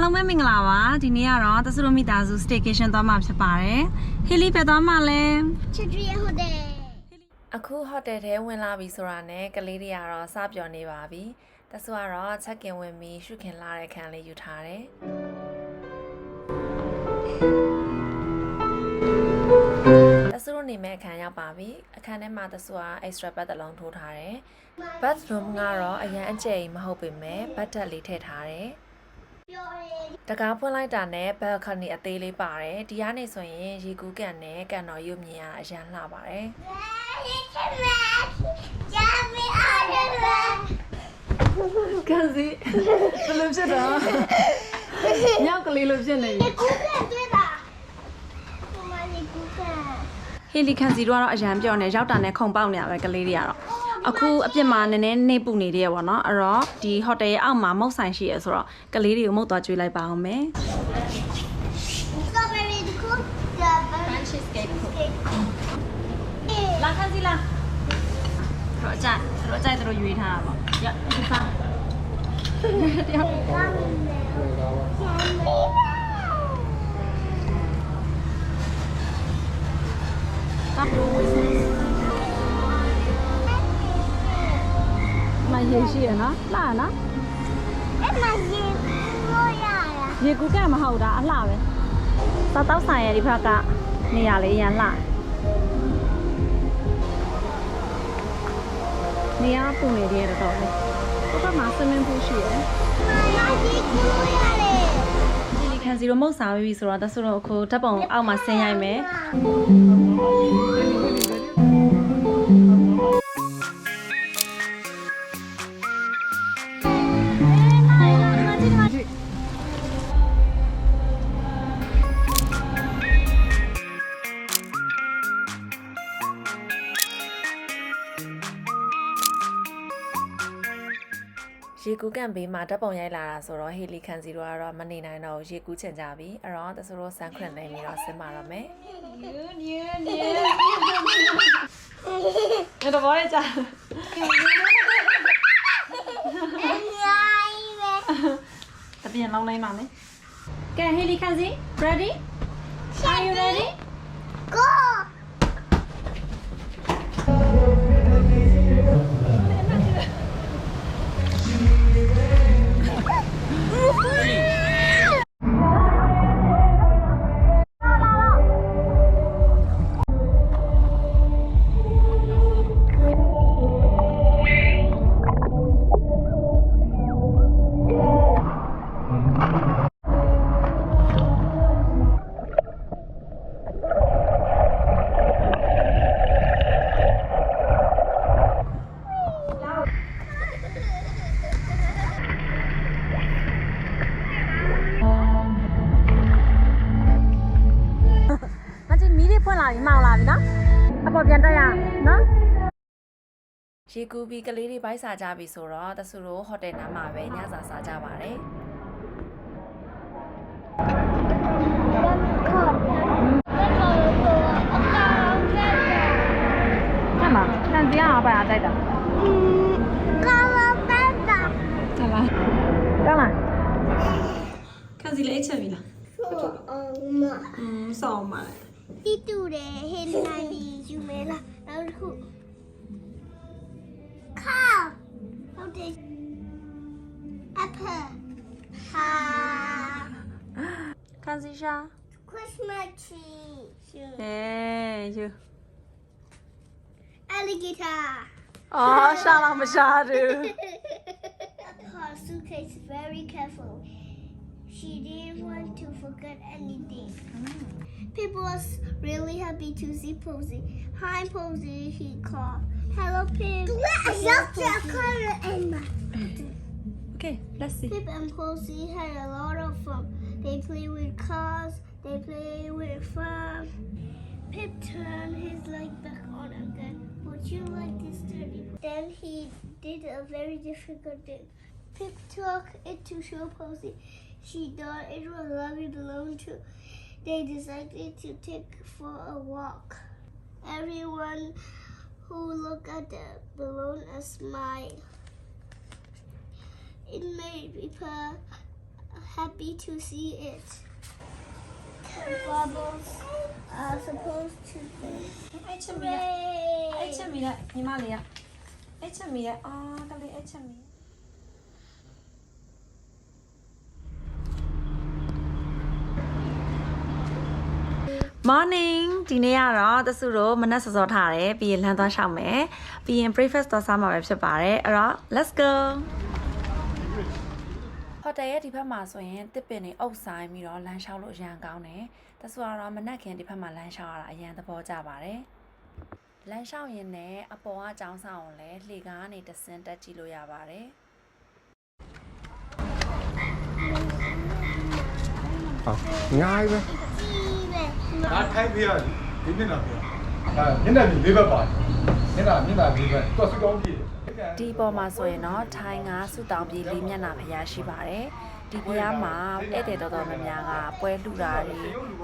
အားလုံးပဲမင်္ဂလာပါဒီနေ့ကတော့တဆူလိုမီတာစု staycation သွားမှာဖြစ်ပါတယ်ဟီလီပဲသွားမှာလဲချစ်ရီဟုတ်တယ်အခုဟိုတယ်ထဲဝင်လာပြီဆိုတာနဲ့ကလေးတွေကတော့စပျော်နေပါပြီတဆူကတော့ချက်ကင်ဝင်ပြီးရှုခင်လာတဲ့ခံလေးယူထားတယ်တဆူတို့နေမဲ့အခန်းရောက်ပါပြီအခန်းထဲမှာတဆူက extra bed တစ်လုံးထိုးထားတယ် bathroom ကတော့အရန်အကျယ်ကြီးမဟုတ်ပေမဲ့ဘတ်တက်လေးထည့်ထားတယ်ပြောရဲ တကားဖွင့်လိုက်တာနဲ့ balcony အသေးလေးပါတယ်ဒီကနေဆိုရင်ရေကူးကန်နဲ့ကန်တော်ရုပ်မြင်ရအရန်လှပါတယ်ချစ်မချာမီအားရပါကန်စီဘယ်လိုဖြစ်တာညောက်ကလေးလိုဖြစ်နေပြီကူကတွေ့တာမမလေးကူကဟီလီကန်စီတို့ကတော့အရန်ပြောနေရောက်တာနဲ့ခုံပေါက်နေရပဲကလေးတွေကတော့ အခုအပြစ်မှာနည်းနည်းနေပူနေသေးရပေါ့နော်အဲ့တော့ဒီဟိုတယ်ရဲ့အောက်မှာမုတ်ဆိုင်ရှိရဆိုတော့ကလေးတွေကိုမုတ်သွားကျွေးလိုက်ပါအောင်မယ်စတော်ဘယ်ရီဒီကူဂျာဘန် cheese cake အေးလာခန်းစီလာတော့အကြိုက်တော့အကြိုက်တို့ရွေးထားတာပေါ့ရဒီစားတယောက်ကောင်းတ ရေရှိရနော်လှရနော်အဲ့မကြီးကိုရရရေကူးကမဟုတ်တာအလှပဲတောက်တောက်ဆိုင်ရဲ့ဒီဘက်ကနေရာလေးရန်လှနေရာပူနေသေးတယ်တော့လေဘက်မှာ swimming pool ရှိတယ်မမကြီးကိုရတယ်ဒီလီခံစီတော့မုတ်စားပြီဆိုတော့တဆူတော့အခုဓာတ်ပုံအောက်မှာဆင်းရိုက်မယ် ရေကူးကန်ဘေးမှာဓာတ်ပုံရိုက်လာတာဆိုတော့ဟီလီခန်စီတို့ကတော့မနေနိုင်တော့ဘူးရေကူးချင်ကြပြီအဲ့တော့တဆူတို့ဆန်းခွင့်နေပြီးတော့ဆင်းပါတော့မယ်အဲ့တော့ဘာလဲကြာအများကြီးပဲတပြန်လောင်းလိုက်ပါမယ်ကဲဟီလီခံစီ ready are you ready Go! ဖွင့်လာပြီမှောင်လာပြီနော်အပေါ်ပြန်တက်ရအောင်နော်ရေကူးပြီးကလေးတွေဘိုက်စားကြပြီဆိုတော့တဆူတို့ဟိုတယ်နားမှာပဲညစာစားကြပါတယ်ဟဲ့မခံစီရအောင်ပါအားတိုက်တာကောင်းတော့တက်တာဟဲ့လားကောင်းလားခံစီလေးအချ က်ပြီလားဆိုအောင်မอืมစောင်းပါလေတီတူတယ်ဟင်းနိုင်ပြီးယူမဲလားနောက်တစ်ခုခါဟုတ်တယ် apple ဟာခံစီရှာ Christmas tree ရှူဟဲ့ယူ alligator အော်ရှာလာမရှာဘူး her suitcase very careful. She didn't want to forget anything. People was really happy to see Posy. Hi Posy, he called. Hello Pip. okay let's see Pip and Posy had a lot of fun. They played with cars, they played with fun. Pip turned his leg back on again. Would you like this dirty? Then he did a very difficult thing. Pip took it to show Posy she thought it was lovely alone too. They decided to take for a walk. Everyone who looked at the balloon smiled. It made people happy to see it. Bubbles are supposed to be. Hey, Chamila. Hey, Chamila. 你妈来呀？哎，陈米嘞，啊，这里哎，陈米。morning ဒီနေ့ကတော့တဆူတို့မနက်စောစောထားတယ်ပြီးရင်လမ်းသွားရှောက်မယ်ပြီးရင် breakfast သွားစားမှာပဲဖြစ်ပါတယ်အဲ့တော့ let's go ဟိုတယ်ရဲ့ဒီဘက်မှာဆိုရင်တစ်ပင်တွေအုပ်ဆိုင်ပြီးတော့လမ်းလျှောက်လို့အရန်ကောင်းတယ်တဆူကတော့မနက်ခင်းဒီဘက်မှာလမ်းလျှောက်ရတာအရန်သဘောကျပါတယ်လမ်းလျှောက်ရင်လည်းအပေါ်ကအကြောင်းဆောင်ကိုလည်းလှေကားနေတဆင်းတက်ကြည့်လို့ရပါတယ်။အော်ငိုင်းပဲ ဒါထိုင်းဖေးရဒီမျက်နှာဖေးဒါမျက်နှာမြင်လေးဘက်ပါတယ်မျက်နှာမျက်နှာလေးဘက်သူကစကောင်းပြည့်တယ်ဒီပေါ်မှာဆိုရင်တော့ထိုင်းကစုတောင်ပြည်လေးမျက်နှာဖျားရှိပါတယ်ဒီဖျားမှာဧည့်သည်တော်တော်များများကပွဲလှူတာတွေ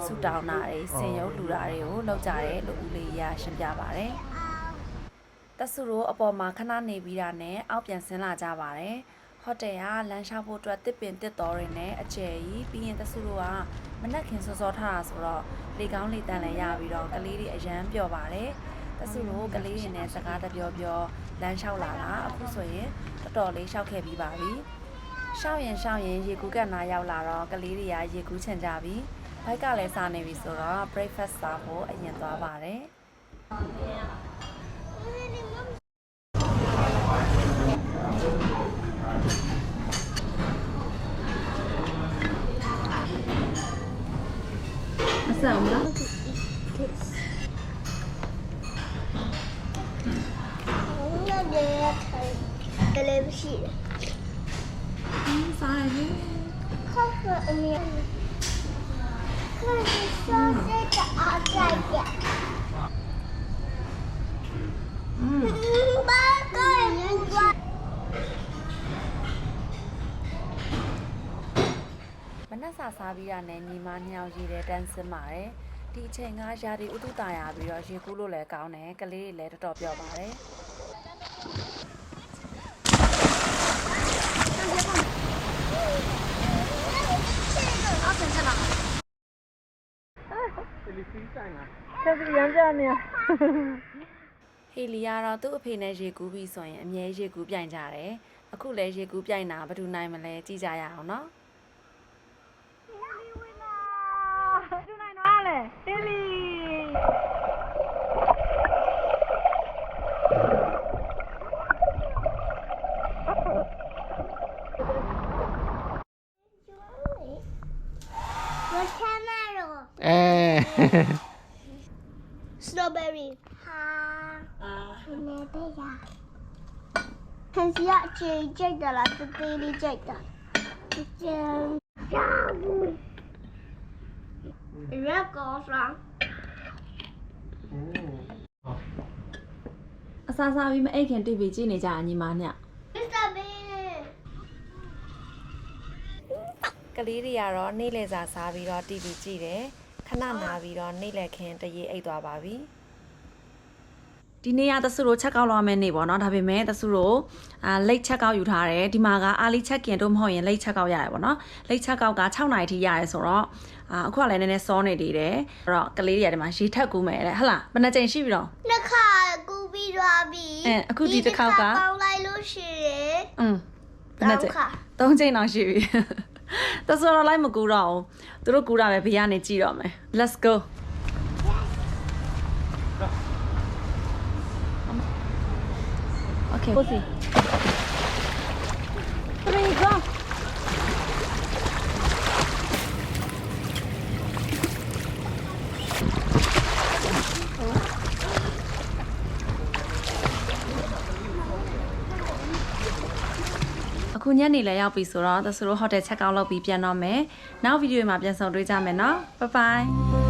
စုတောင်တာတွေဆင်ရုပ်လှူတာတွေကိုလုပ်ကြတယ်လို့ဦးလေးရရှင်းပြပါတယ်တဆူတို့အပေါ်မှာခဏနေပြီးတာနဲ့အောက်ပြန်ဆင်းလာကြပါတယ်ဟိုတယ်ကလမ်းလျှောက်ဖို့အတွက်တစ်ပင်တစ်တော်တွေနဲ့အကျယ်ကြီးပြီးရင်တဆူတို့က မနက်ခင်းစောစောထားတာဆိုတော့လေကောင်းလေတန်လည်းရပြီးတော့ကလေးတွေအရန်ပျော်ပါတယ်တဆူတို့ကလေးတွေနဲ့စကားတပြောပြောလမ်းလျှောက်လာတာအခုဆိုရင်တော်တော်လေးလျှောက်ခဲ့ပြီးပါပြီရှောက်ရင်ရှောက်ရင်ရေကူးကပ်နာရောက်လာတော့ကလေးတွေကရေကူးချင်ကြပြီဘိုက်ကလည်းစားနေပြီဆိုတော့ breakfast စားဖို့အရင်သွားပါတယ် စားရည် Cover me. Cause it's so sick outside there. Bye, မနက်စာစားပြီးတာနဲ့ညီမနှစ်ယောက်ရေထဲတန်းစင်းပါတယ်ဒီအချိန်ကရာဒီဥတုတာရပြီးတော့ရေကူးလို့လည်းကောင်းတယ်ကလေးတွေလည်းတော်တော်ပျော်ပါတယ် ဟေလီကတော့သူ့အဖေနဲ့ရေကူးပြီးဆိုရင်အမြဲရေကူးပြိုင်ကြတယ်အခုလည်းရေကူးပြိုင်တာဘာလို့နိုင်မလဲကြည့်ကြရအောင်နော် Watermelon. ခံစီရအခြေကြိုက်တာလားတသေးလေးကြိုက်တာကျန်ရဘူးရက်ကောဆောင်အစားစားပြီးမအိတ်ခင် TV ကြည့်နေကြအညီမညမစ္စတာဘေးကလေးတွေကတော့နေ့လယ်စာစားပြီးတော့ TV ကြည့်တယ်ခဏနာပြီးတော့နေ့လယ်ခင်းတရေအိတ်သွားပါပြီ။ ဒီနေ့ကတဆူတို့ချက်ကောက်လောက်မယ့်နေ့ပေါ့နော်ဒါပေမဲ့တဆူတို့အာလိတ်ချက်ကောက်ယူထားတယ်ဒီမှာကအာလီချက်ကင်တို့မဟုတ်ရင်လိတ်ချက်ကောက်ရတယ်ပေါ့နော်လိတ်ချက်ကောက်က6နာရီထိရတယ်ဆိုတော့အာအခုကလည်းနည်းနည်းစောနေသေးတယ်အဲ့တော့ကလေးတွေကဒီမှာရေထက်ကူးမယ်တဲ့ဟဟလားဘယ်နှကြိမ်ရှိပြီတော့နှစ်ခါကူပြီးသွားပြီအဲအခုဒီတစ်ခေါက်ကပေါင်းလိုက်လို့ရှိရင်อืมဘယ်နှကြိမ်ခါသုံးချိန်တော့ရှိပြီတဆူတော့လိုက်မကူတော့ဘူးသူတို့ကူတာပဲဘေးကနေကြည့်တော့မယ် let's go Okay. Pussy. Three, go. အခုညနေလည်းရောက်ပြီဆိုတော့သဆိုတော့ဟိုတယ်ချက်ကောက်လုပ်ပြီးပြန်တော့မယ်နောက်ဗီဒီယိုမှာပြန်ဆောင်တွေ့ကြမယ်နော် bye bye